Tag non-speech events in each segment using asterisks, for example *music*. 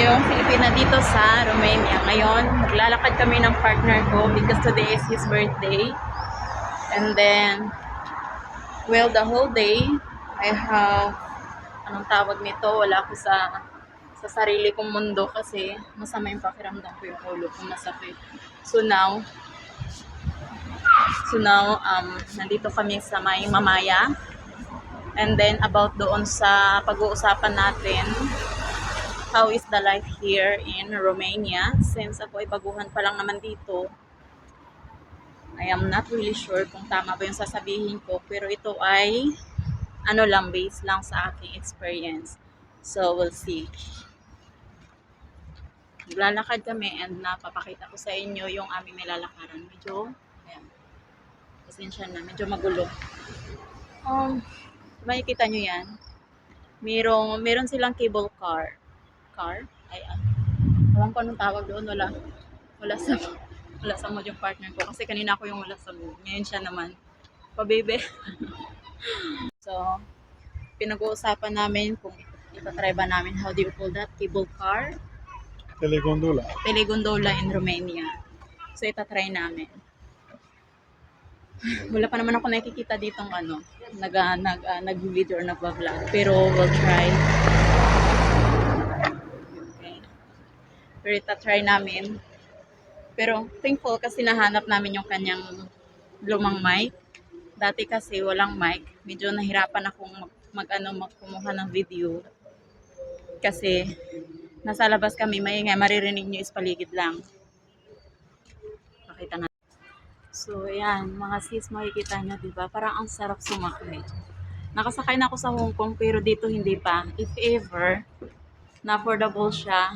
yung Filipina dito sa Romania. Ngayon, maglalakad kami ng partner ko because today is his birthday. And then, well, the whole day, I have, anong tawag nito, wala ako sa sa sarili kong mundo kasi masama yung pakiramdam ko yung ulo ko masakit. So now, so now, um, nandito kami sa may mamaya. And then, about doon sa pag-uusapan natin, how is the life here in Romania? Since ako ay baguhan pa lang naman dito, I am not really sure kung tama ba yung sasabihin ko, pero ito ay ano lang, based lang sa aking experience. So, we'll see. Naglalakad kami and napapakita ko sa inyo yung aming nilalakaran. Medyo, ayan, pasensya na, medyo magulo. Um, makikita nyo yan. Merong, meron silang cable car. Car? Ay, ah. Alam ko anong tawag doon. Wala. Wala sa, *laughs* wala sa mood yung partner ko. Kasi kanina ako yung wala sa mood. Ngayon siya naman. Pabebe. *laughs* so, pinag-uusapan namin kung itatry ba namin how do you call that? Cable car? Telegondula. Telegondola in Romania. So, itatry namin. *laughs* Wala pa naman ako nakikita dito ng ano, nag, ah, nag, ah, nag-video or nag-vlog. Pero we'll try. Pero itatry namin. Pero thankful kasi nahanap namin yung kanyang lumang mic. Dati kasi walang mic. Medyo nahirapan akong mag, mag ano, magkumuha ng video. Kasi nasa labas kami, maingay, maririnig nyo is paligid lang. Pakita na. So, ayan, mga sis, makikita nyo, di ba? Parang ang sarap sumakay. Nakasakay na ako sa Hong Kong, pero dito hindi pa. If ever, na affordable siya,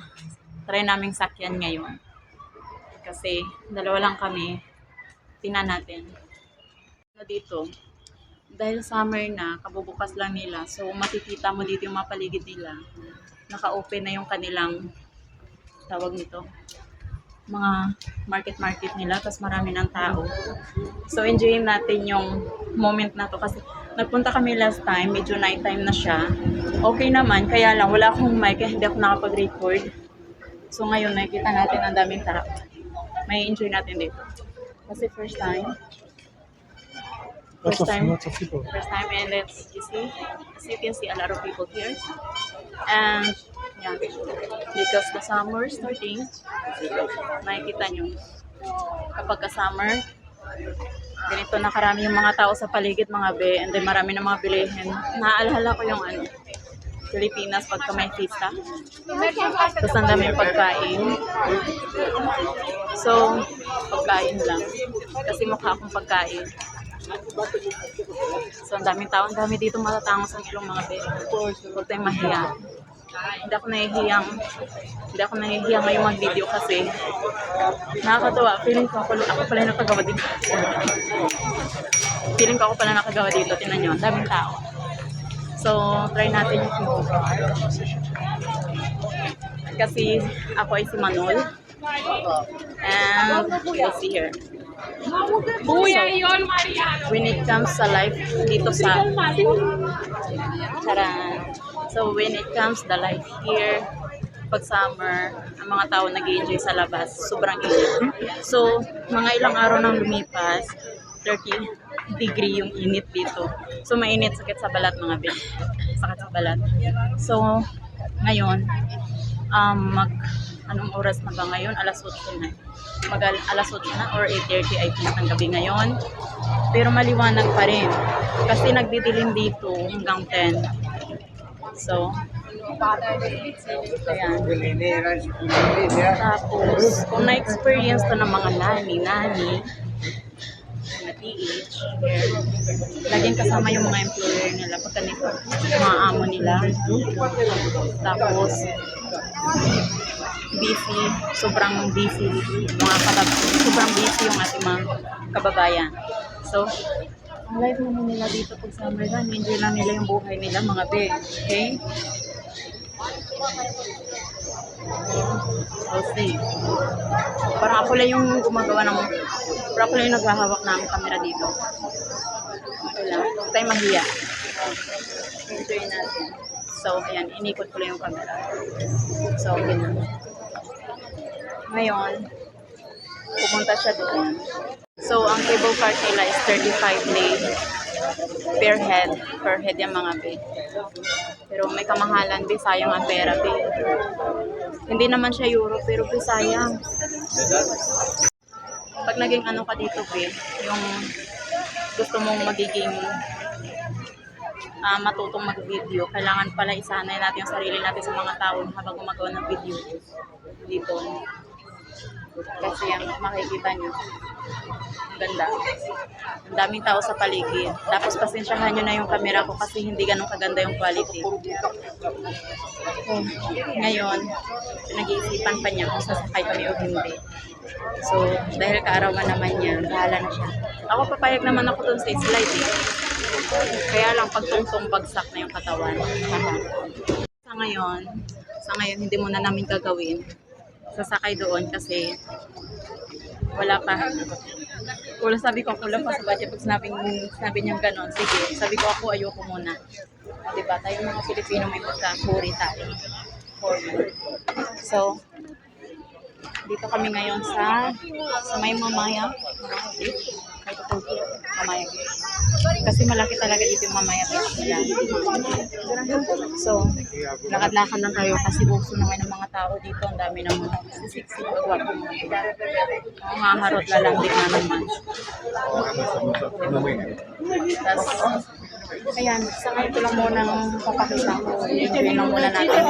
try naming sakyan ngayon. Kasi, dalawa lang kami, tingnan natin. Na dito, dahil summer na, kabubukas lang nila, so makikita mo dito yung mga paligid nila. Naka-open na yung kanilang, tawag nito, mga market-market nila, tapos marami ng tao. So, enjoyin natin yung moment na to kasi nagpunta kami last time, medyo night time na siya. Okay naman, kaya lang, wala akong mic, kaya hindi ako nakapag-record. So, ngayon, nakikita natin ang daming tao. May enjoy natin dito. Kasi first time, First time. lots of people. first time and let's you see as you can see a lot of people here and yeah because the summer starting makikita nyo kapag ka summer ganito na karami yung mga tao sa paligid mga be and then marami na mga bilihin naaalala ko yung ano Pilipinas pagka may pista tapos ang dami yung pagkain so pagkain lang kasi mukha akong pagkain So, ang daming tao. Ang dami dito matatangos ang ilong mga be. Huwag tayong mahiya. Hindi ako nahihiyang hindi ako nahihiyang ngayong mag-video kasi nakakatawa. Feeling ko ako, ako pala nakagawa dito. Feeling ko ako pala nakagawa dito. Tingnan nyo, ang daming tao. So, try natin yung car. Kasi ako ay si Manol. And we'll see here. when it comes sa life dito sa Charan. So when it comes the life here, pag summer, ang mga tao nag enjoy sa labas. Sobrang init. So, mga ilang araw nang lumipas, 30 degree yung init dito. So, mainit, sakit sa balat mga bin. Sakit sa balat. So, ngayon, um, mag, anong oras na ba ngayon? Alas 8 na. Mag alas 8 na or 8.30 I think ng gabi ngayon. Pero maliwanag pa rin. Kasi nagdidilim dito hanggang 10. So, ayan. Tapos, kung na-experience to ng mga nani-nani, PH, laging kasama yung mga employer nila pagka nito, mga amo nila. Tapos, busy, sobrang busy mga kabab sobrang busy yung ating mga kababayan. So, ang life naman nila dito pag summer lang, enjoy lang nila yung buhay nila mga be. Okay? We'll see. Parang ako lang yung gumagawa ng, parang ako lang yung naghahawak ng camera dito. Ito lang. Huwag tayo mahiya. Enjoy natin. So, ayan, inikot ko lang yung camera. So, ganun. Ngayon, pumunta siya doon. So, ang cable cart nila is 35 lei per head. Per head yung mga be. Pero may kamahalan, be, sayang ang pera, be. Hindi naman siya euro, pero be, sayang. Pag naging ano ka dito, be, yung gusto mong magiging ah, matutong mag-video, kailangan pala isanay natin yung sarili natin sa mga tao habang gumagawa ng video dito. Kasi yan, makikita nyo. Ang ganda. Ang daming tao sa paligid. Tapos pasensyahan nyo na yung camera ko kasi hindi ganun kaganda yung quality. Oh, ngayon, pinag-iisipan pa niya kung sasakay kami o hindi. So, dahil kaarawan naman niya, bahala na siya. Ako papayag naman ako dun sa slide eh. Kaya lang pagtungtong bagsak na yung katawan. sa ngayon, sa ngayon hindi muna namin gagawin. Sasakay doon kasi wala pa. Wala sabi ko, kulang pa sa budget. Pag sinabi, sinabi niya gano'n, sige. Sabi ko ako, ayoko muna. Diba? Tayo mga Pilipino may pagkakuri tayo. So, dito kami ngayon sa sa may mamaya. Beach. May tutulog. Mamaya. Kasi malaki talaga dito yung mamaya beach nila. So, lakad-lakad lang tayo kasi bukso naman ng mga tao dito. Ang dami ng mga sisiksi na gwapo mga tao. Mga harot lalambing na naman. Tapos, ayan, sa ngayon ko lang munang papakita ko. Enjoy lang muna natin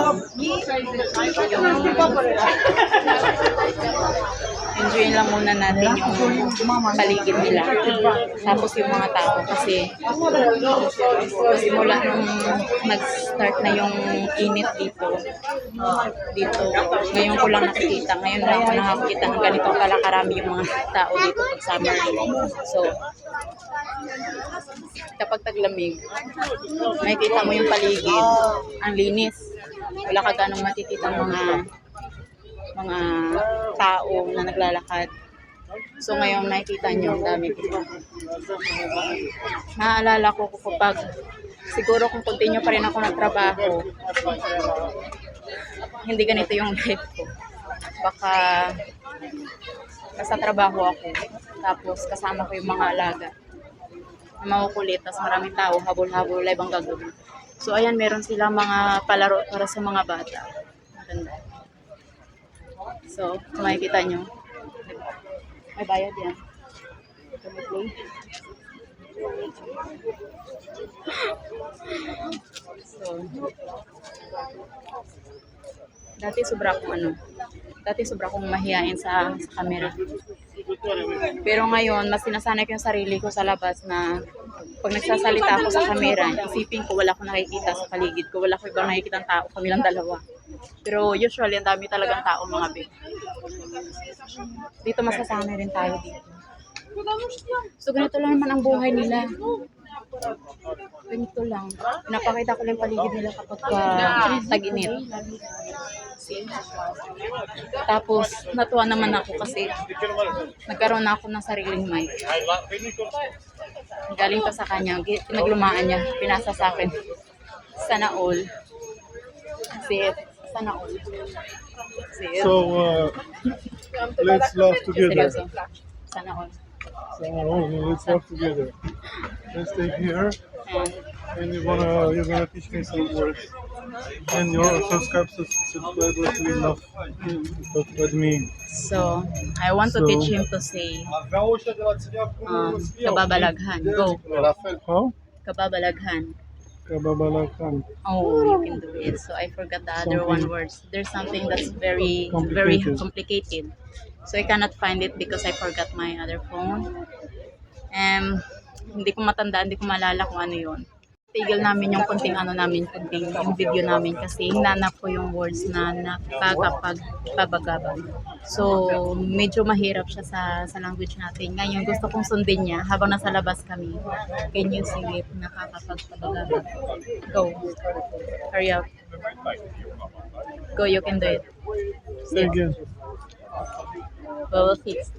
lang muna natin yung paligid nila. Tapos yung mga tao kasi simula nung nag-start na yung init dito, dito, ngayon ko lang nakikita. Ngayon lang ako nakakita ng ganito pala karami yung mga tao dito pag summer. So, kapag taglamig, makikita mo yung paligid, ang linis. Wala ka ganong makikita mga mga tao na naglalakad. So ngayon nakikita nyo, ang dami dito. Naalala ko kapag siguro kung continue pa rin ako nagtrabaho, hindi ganito yung *laughs* life ko. Baka nasa trabaho ako, tapos kasama ko yung mga alaga na makukulit, tapos maraming tao, habol-habol, live ang gagawin. So, ayan, meron silang mga palaro para sa mga bata. So, kung makikita nyo, may bayad yan. So, dati sobra akong ano, dati sobra akong mahihain sa, sa camera. Pero ngayon, mas sinasanay ko yung sarili ko sa labas na pag nagsasalita ako sa camera, isipin ko wala akong nakikita sa paligid ko, wala ko ibang nakikita tao, kami lang dalawa. Pero usually, ang dami talagang tao mga big. Dito masasanay rin tayo dito. So, ganito lang naman ang buhay nila. Ganito lang. Pinapakita ko lang paligid nila kapag uh, tag-init. Tapos, natuwa naman ako kasi nagkaroon na ako ng sariling mic. Galing pa sa kanya, pinaglumaan niya, pinasa sa akin. Sana all. See it? Sana all. So uh, let's laugh together. Sana all. So oh, let's laugh together. Let's stay here, And, you wanna you're gonna teach me some words. And your subscribers subscribers will laugh laugh at me. so, I want to So- teach him to say, um, kababalaghan. Go. How? Kababalaghan. Kababalakan. Oh, you can do it. So I forgot the other one Something- words. There's something that's very, very Complicated. complicated. So I cannot find it because I forgot my other phone. Um, hindi ko matandaan, hindi ko malala kung ano yon. Tigil namin yung kunting ano namin, kunting yung video namin kasi hinanap ko yung words na nakakapagpabagabag. So, medyo mahirap siya sa, sa language natin. Ngayon, gusto kong sundin niya habang nasa labas kami. Can you sing it? Nakakapagpabagabag. Go. Hurry up. Go, you can do it. Say again. Vowel fix.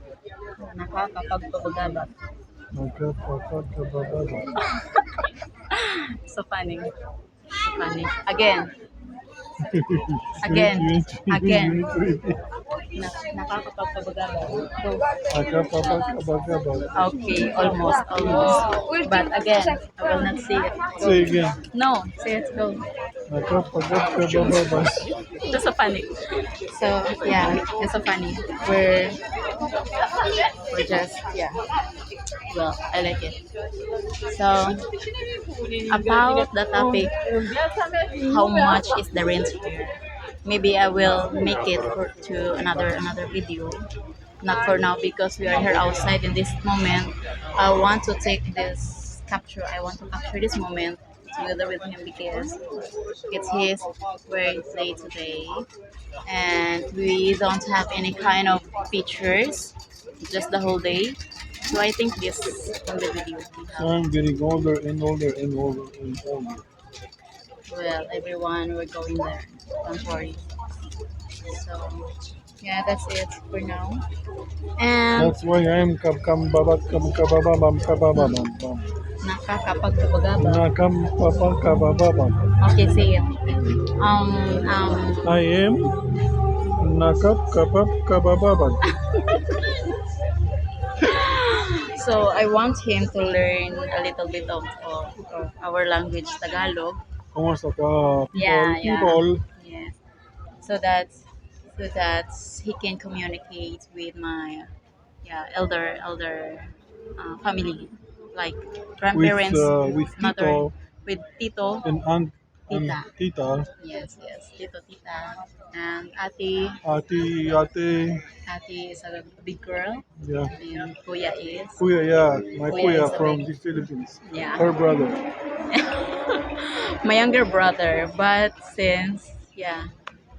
Nakakapagpabagabag. *laughs* So funny. funny. Again. *laughs* Again. Again. Na, nakakapagpabagabag. So, Nakapapagabagabag. okay, almost, almost. But again, I will not say it. Say again. No, say it, go. Just so funny. So, yeah, it's so funny. We're, we're just, yeah. Well, I like it. So, about the topic, how much is the rent here? Maybe I will make it for, to another another video. Not for now because we are here outside in this moment. I want to take this capture. I want to capture this moment together with him because it's his birthday today, and we don't have any kind of pictures, just the whole day. So I think this on the video. I'm getting older and older and older and older. Well, everyone, we're going there. Don't worry. So, yeah, that's it for now. And That's why I'm kab kam babat kam kababam kababam bam. nakakapagpabagaba. Nakam papa kababam. Okay, say it. Um, um, I am nakap kabab kababam. *laughs* so I want him to learn a little bit of, of, of our language, Tagalog. Kumusta ka people? Yeah, yeah. People. Yes. So that so that he can communicate with my yeah elder elder uh, family like With grandparents, uh, with mother, Tito with Tito. and aunt and Tita. Tita. Yes, yes. Tito, Tita. And Ate, Ate, ate, Ate is a big girl. yeah. And Kuya is. Kuya, yeah. My Kuya kuya from big- the Philippines. Yeah. Her brother. *laughs* my younger brother. But since, yeah,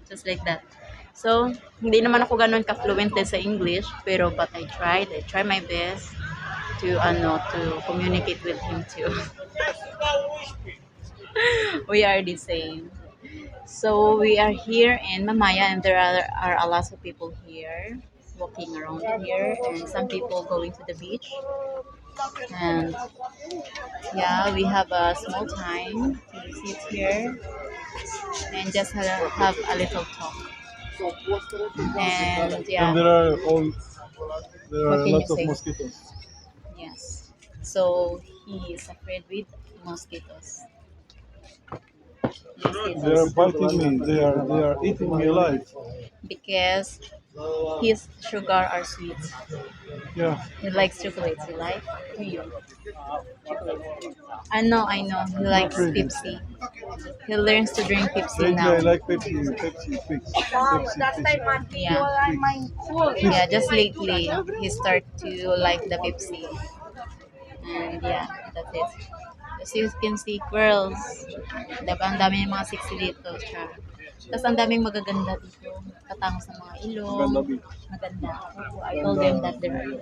just like that. So, hindi naman ako ganun ka-fluent sa English, pero but I tried. I tried my best to, ano, to communicate with him too. *laughs* *laughs* we are the same. So, we are here in Mamaya and there are, are a lot of people here walking around here and some people going to the beach. And yeah, we have a small time to sit here and just ha- have a little talk. And yeah, And there are all there What are can you lots of say? mosquitoes. yes. So he is afraid with mosquitoes. They are biting me. They are they are eating me alive. because his sugar are sweet. Yeah. He likes chocolates. You like? Do you? Chocolate. I know, I know. He likes really. Pepsi. He learns to drink Pepsi Lately now. I like Pepsi, Pepsi, Fix, Pepsi, Fix. Yeah. Yeah, just lately he start to like the Pepsi. And yeah, that's it. As you can see, girls, diba, ang dami ng mga sexy dito. Tapos ang daming magaganda dito. Katang sa mga ilong. Maganda. So, I told them that they're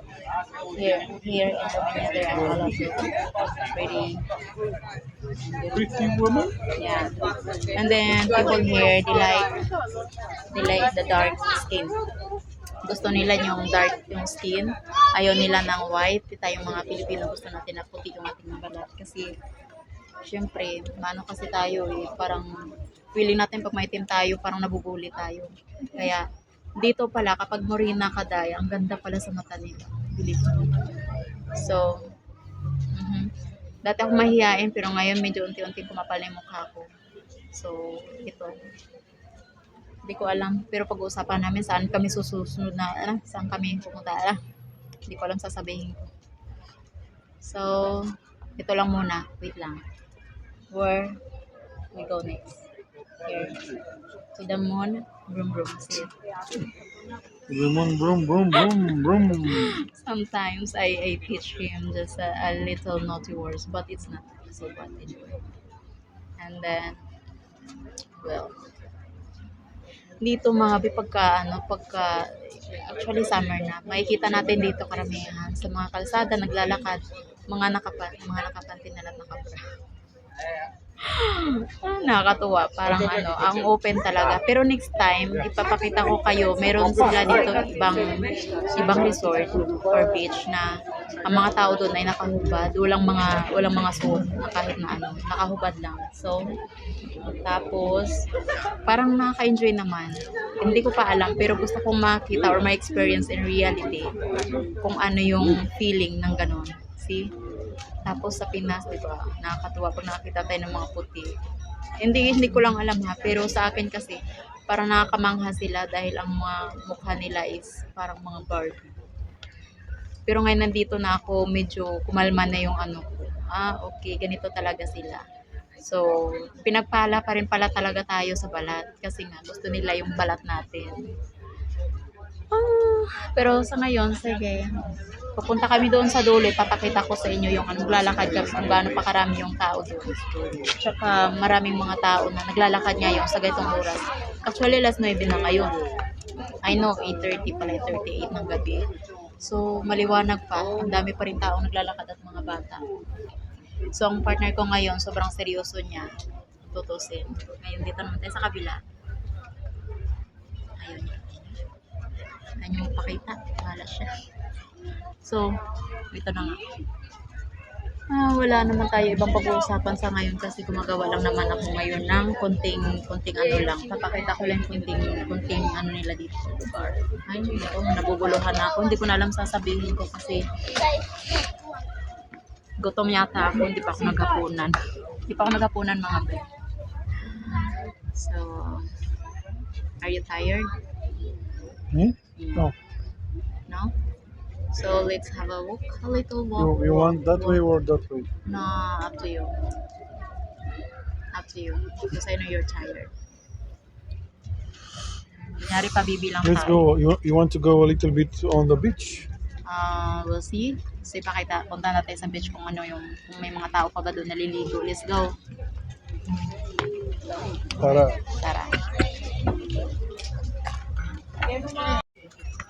here, here in Romania, there are a lot of pretty, Pretty woman. yeah. And then people here, they like, they like the dark skin. Gusto nila yung dark yung skin. Ayaw nila ng white. Tayong mga Pilipino gusto natin na puti yung ating balat. Kasi, syempre, mano kasi tayo eh, parang feeling natin pag maitim tayo, parang nabubuli tayo. Kaya, dito pala, kapag morena ka day, ang ganda pala sa mata nila. Believe me. So, mhm. dati ako mahihain, pero ngayon medyo unti-unti kumapal na yung mukha ko. So, ito. Hindi ko alam. Pero pag-uusapan namin saan kami susunod na, ano, saan kami pumunta. Ah, hindi ko alam sasabihin ko. So, ito lang muna. Wait lang. Where we go next? Here. To the moon. Broom, broom. See it. Woman, broom, broom, broom, broom. *laughs* Sometimes I, I teach him just a, a little naughty words, but it's not so bad anyway. And then, well, dito mga bi pagka ano pagka actually summer na makikita natin dito karamihan sa mga kalsada naglalakad mga nakapa mga nakapantin na Ah, *laughs* nakakatuwa. Parang ano, ang open talaga. Pero next time, ipapakita ko kayo, meron sila dito ibang ibang resort or beach na ang mga tao doon ay nakahubad. Walang mga walang mga suot na kahit na ano, nakahubad lang. So, tapos parang nakaka-enjoy naman. Hindi ko pa alam pero gusto kong makita or ma-experience in reality kung ano yung feeling ng ganon. See? Tapos sa Pinas, di ba, nakakatuwa pag nakakita tayo ng mga puti. Hindi, hindi ko lang alam ha, pero sa akin kasi, parang nakakamangha sila dahil ang mga mukha nila is parang mga Barbie. Pero ngayon nandito na ako, medyo kumalma na yung ano ko. Ah, okay, ganito talaga sila. So, pinagpala pa rin pala talaga tayo sa balat kasi nga gusto nila yung balat natin. Ah, pero sa ngayon, sige. Pupunta kami doon sa dulo, papakita ko sa inyo yung ano, naglalakad kami kung gaano pa karami yung tao doon. Tsaka maraming mga tao na naglalakad ngayon sa ganitong oras. Actually, last 9 na ngayon. I know, 8.30 pala, 8.38 ng gabi. So, maliwanag pa. Ang dami pa rin tao naglalakad at mga bata. So, ang partner ko ngayon, sobrang seryoso niya. Tutusin. Ngayon, dito naman tayo sa kabila. Ayun. Ayun yung pakita. Wala siya. So, ito na nga. Ah, wala naman tayo ibang pag-uusapan sa ngayon kasi gumagawa lang naman ako ngayon ng konting konting ano lang. Papakita ko lang konting konting ano nila dito sa lugar. Ay, ito, nabubuluhan na ako. Hindi ko na alam sasabihin ko kasi gutom yata ako. Hindi pa ako naghapunan. Hindi pa ako naghapunan mga be. So, are you tired? Me? No. No? So, let's have a walk, a little You, walk. you want that way or that way? No, up to you. Up to you. Because I know you're tired. Kunyari pa bibilang Let's tayo. go. You, you want to go a little bit on the beach? Uh, we'll see. So, ipakita, punta natin sa beach kung ano yung, kung may mga tao pa ba doon naliligo. Let's go. Tara. Tara.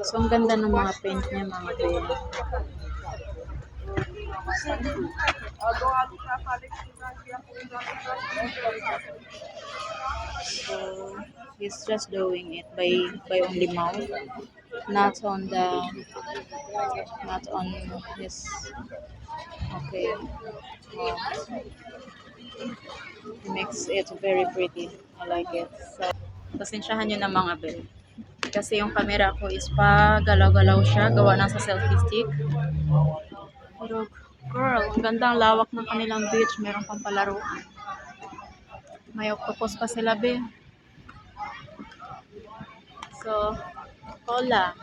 So, ang ganda ng mga paint niya, mga babe. So, he's just doing it by by only mouth, not on the, not on his, okay. He makes it very pretty. I like it. So, pasensyahan nyo na mga bel. Kasi yung camera ko is pa galaw-galaw siya. Gawa na sa selfie stick. Pero, girl, ang ganda ang lawak ng kanilang beach. Meron pang palaruan. May octopus pa sila, be. So, cola.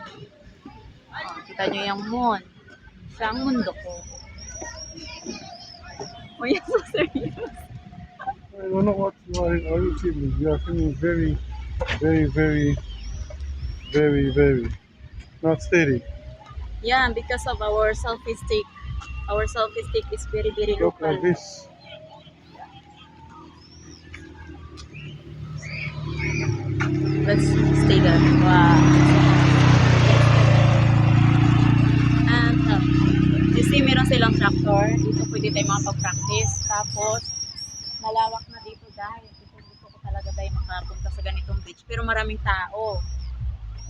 Kita nyo yung moon. Siya ang mundo ko. Oh, yes, *laughs* so serious. I don't know what you are, are you feeling. You are feeling very, very, very, very, very not steady. Yeah, because of our selfie stick. Our selfie stick is very, very Look local. like this. Let's stay there. Wow. And, uh, you see, meron silang tractor. Dito pwede tayo makapag-practice. Tapos, malawak na dito dahil gusto, gusto ko talaga tayo makapunta sa ganitong beach. Pero maraming tao.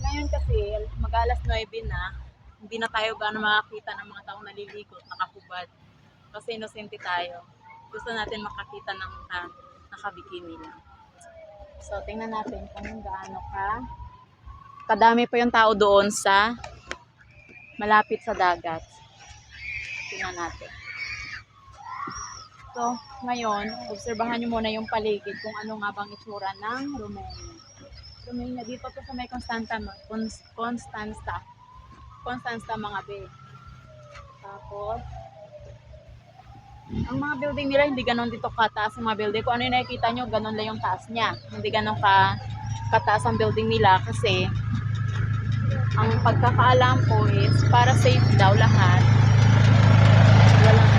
Ngayon kasi, mag-alas 9 na, hindi na tayo gaano makakita ng mga taong naliligo at nakahubad. Kasi inosente tayo. Gusto natin makakita ng naka, nakabikini lang. So, tingnan natin kung gaano ka kadami pa yung tao doon sa malapit sa dagat. Tingnan natin. So, ngayon, obserbahan nyo muna yung paligid kung ano nga bang itsura ng Romania. Romania, dito to sa may Constanta, Cons- Constanza. Constanza mga be. Tapos, ang mga building nila hindi ganon dito kataas ang mga building. Kung ano yung nakikita nyo, ganon lang yung taas niya. Hindi ganon ka kataas ang building nila kasi ang pagkakaalam ko is para safe daw lahat. Walang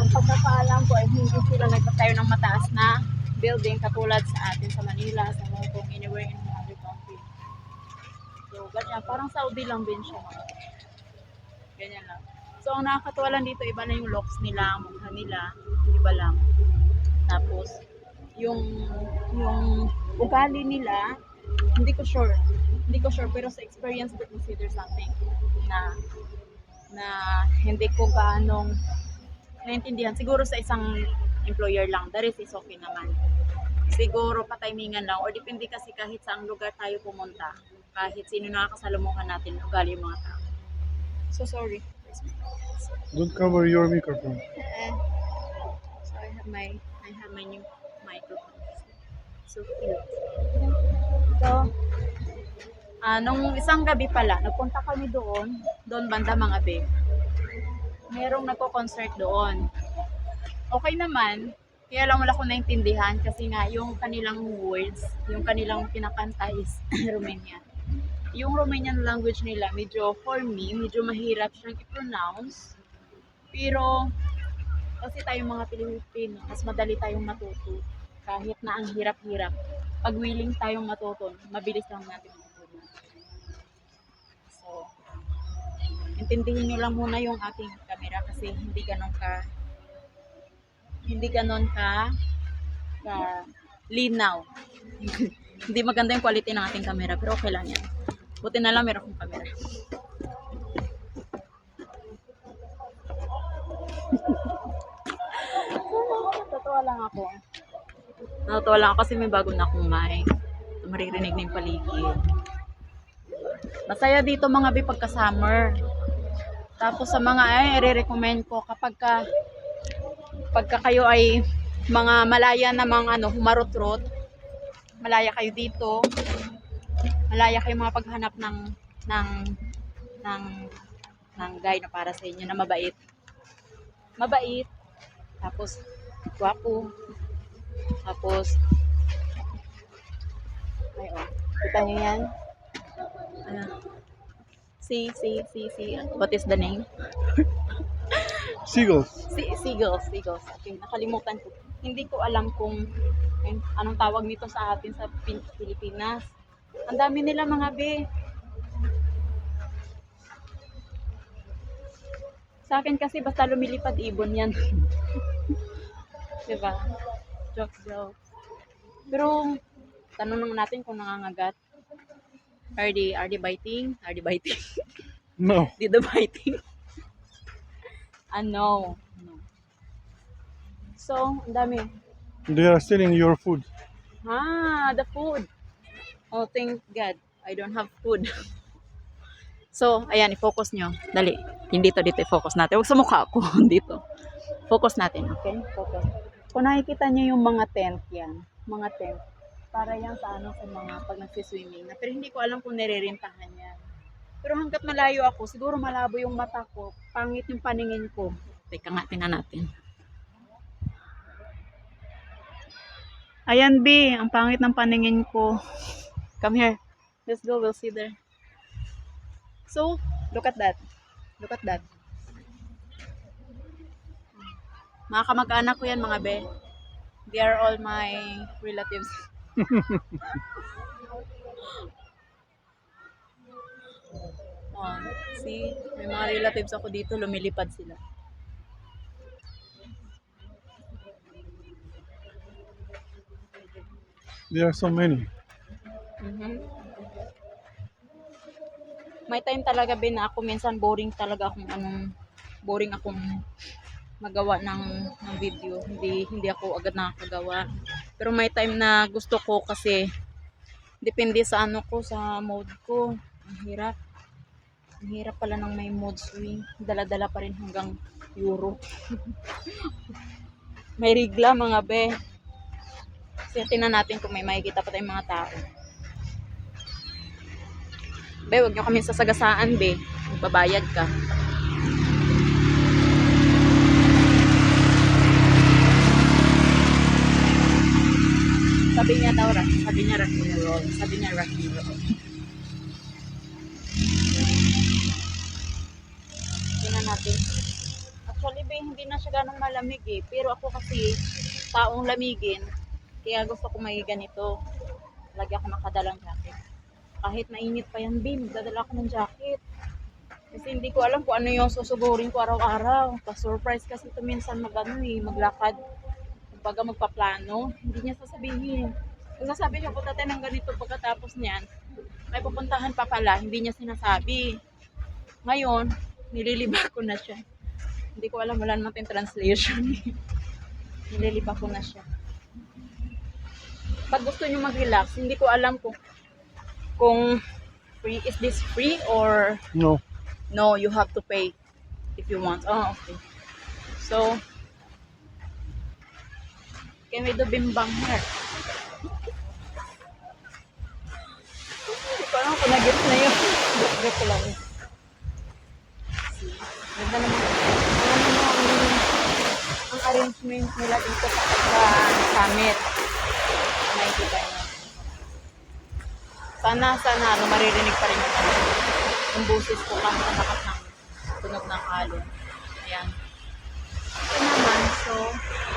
ang pagkakaalam ko ay hindi sila nagtatayo ng mataas na building katulad sa atin sa Manila, sa Hong Kong, anywhere in other country. So, ganyan. Parang Saudi lang din siya. Ganyan lang. So, ang nakakatuwa lang dito, iba na yung looks nila, mukha nila, iba lang. Tapos, yung, yung ugali nila, hindi ko sure. Hindi ko sure, pero sa experience ko consider something na na hindi ko gaanong naintindihan. Siguro sa isang employer lang, the rest is okay naman. Siguro patimingan lang, or depende kasi kahit saang lugar tayo pumunta, kahit sino nakakasalumuhan natin, ugali yung mga tao. So sorry. Don't cover your microphone. Eh, so I have my I have my new microphone. So cute. So, ah nung isang gabi pala, nagpunta kami doon, doon banda mga babe. Merong nagko-concert doon. Okay naman, kaya lang wala ko naintindihan kasi nga yung kanilang words, yung kanilang kinakanta is *clears throat* Romanian. Yung Romanian language nila, medyo for me, medyo mahirap siyang i-pronounce. Pero kasi tayong mga Pilipino, mas madali tayong matuto. Kahit na ang hirap-hirap. Pag willing tayong matuto, mabilis lang natin matuto. So, intindihin nyo lang muna yung aking camera kasi hindi ganon ka hindi ganon ka ka linaw. *laughs* hindi maganda yung quality ng ating camera pero okay lang yan. Buti na lang meron akong camera. *laughs* Totoo lang ako. Natutuwa lang ako kasi may bago na akong mic. Maririnig na yung paligid. Masaya dito mga bi pagka summer. Tapos sa mga ay i-recommend ko kapag ka pagka kayo ay mga malaya na mga ano, humarutrot, malaya kayo dito, malaya kayo mga paghanap ng ng ng ng guy na para sa inyo na mabait. Mabait. Tapos gwapo. Tapos ay oh, kita niyo yan? Ano? Si, si, si, si, what is the name? *laughs* Seagulls. Si, seagulls, seagulls. Okay, nakalimutan ko. Hindi ko alam kung eh, anong tawag nito sa atin sa Pin- Pilipinas. Ang dami nila mga be. Sa akin kasi basta lumilipad ibon yan. *laughs* diba? Joke, joke. Pero, tanong natin kung nangangagat. Are they, are they biting? Are they biting? No. *laughs* Did the biting? Ah, no. No. So, ang dami. They are stealing your food. Ah, the food. Oh, thank God. I don't have food. *laughs* so, ayan, i-focus nyo. Dali. Hindi to dito i-focus natin. Huwag sa mukha ko. *laughs* dito. Focus natin, okay? Focus. Kung nakikita nyo yung mga tent yan, mga tent, para yan sa ano, sa mga pag nagsiswimming na. Pero hindi ko alam kung nirerentahan yan. Pero hanggat malayo ako, siguro malabo yung mata ko, pangit yung paningin ko. Teka nga, tingnan natin. Ayan, B. Ang pangit ng paningin ko. Come here. Let's go. We'll see there. So, look at that. Look at that. Mga kamag-anak ko yan, mga be. They are all my relatives. *laughs* oh, see? May mga relatives ako dito. Lumilipad sila. There are so many. Mhm. May time talaga bin na ako minsan boring talaga akong anong boring akong magawa ng ng video. Hindi hindi ako agad nakakagawa. Pero may time na gusto ko kasi depende sa ano ko sa mode ko. Ang hirap. Ang hirap pala ng may mood swing. Dala-dala pa rin hanggang euro. *laughs* may rigla mga be. Kasi tingnan natin kung may makikita pa tayong mga tao. Be, huwag nyo kami sasagasaan, be. Magbabayad ka. Sabi niya daw, sabi niya rock and roll. Sabi niya rock and roll. Natin. Actually, be, hindi na siya ganong malamig eh. Pero ako kasi, taong lamigin, kaya gusto ko may ganito. Lagi ako nakadalang jacket. Kahit mainit pa yan, Bim, dadala ako ng jacket. Kasi hindi ko alam kung ano yung susugurin ko araw-araw. Pa-surprise kasi ito minsan mag ano eh, maglakad. Kumbaga magpaplano, hindi niya sasabihin. Kung sasabi siya, punta tayo ng ganito pagkatapos niyan, may pupuntahan pa pala, hindi niya sinasabi. Ngayon, nililibak ko na siya. Hindi ko alam, wala naman tayong translation. *laughs* nililibak ko na siya. Pag gusto niyo mag-relax, hindi ko alam kung kung free is this free or No. no, you have to pay if you want. Oh, okay. So, can we do bimbang here? *laughs* Hindi ko alam kung nag-get na yun. *laughs* Joke ko lang. Ganda naman. Ang, ang arrangement nila dito sa summit. Nakikita niyo. Sana, sana, ano, maririnig pa rin yung, ano, yung boses ko kahit ang lakas ng tunog ng alon. Ayan. Ito naman, so,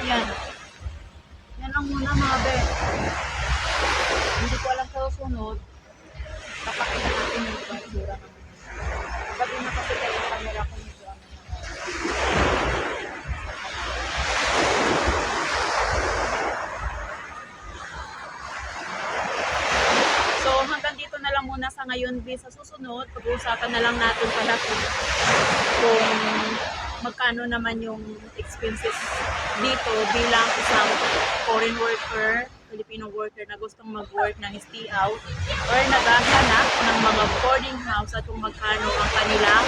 ayan. Yan lang muna mga be. Hindi ko alam sa susunod. Kapakita natin yung ibang itsura ng Ba't di nakasita yung camera ko medyo ano na. So dito na lang muna sa ngayon, B. Sa susunod, pag-uusapan na lang natin pala kung, kung magkano naman yung expenses dito bilang isang foreign worker, Filipino worker na gustong mag-work ng stay out or naghahanap ng mga boarding house at kung magkano ang kanilang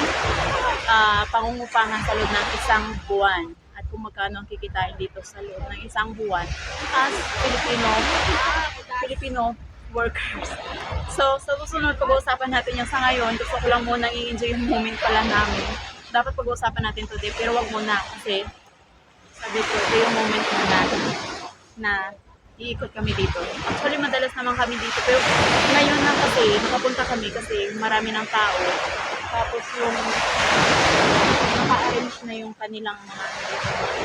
ah, pangungupahan sa loob ng isang buwan at kung magkano ang kikitain dito sa loob ng isang buwan as Filipino Filipino workers. So, sa susunod, pag-uusapan natin yung sa ngayon. Gusto ko lang muna i-enjoy yung moment pala namin. Dapat pag-uusapan natin today, pero wag muna kasi sabi ko, ito yung moment na natin na iikot kami dito. Actually, madalas naman kami dito, pero ngayon na kasi, nakapunta kami kasi marami ng tao. Tapos yung naka-arrange na yung kanilang mga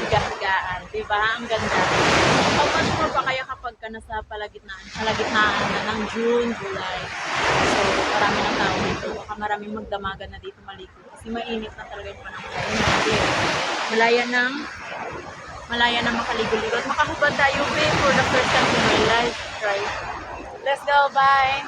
higa-higaan. Di ba? Ang ganda. Much more pa kaya kapag ka nasa palagitnaan, palagitnaan na ng June, July. So, marami ng tao dito. Baka maraming magdamagan na dito maligo. Kasi mainit na talaga yung panahon. Malaya ng malaya na makaligo-ligo. At makahubad tayo, babe, for the first time in my life. Right? Let's go, bye!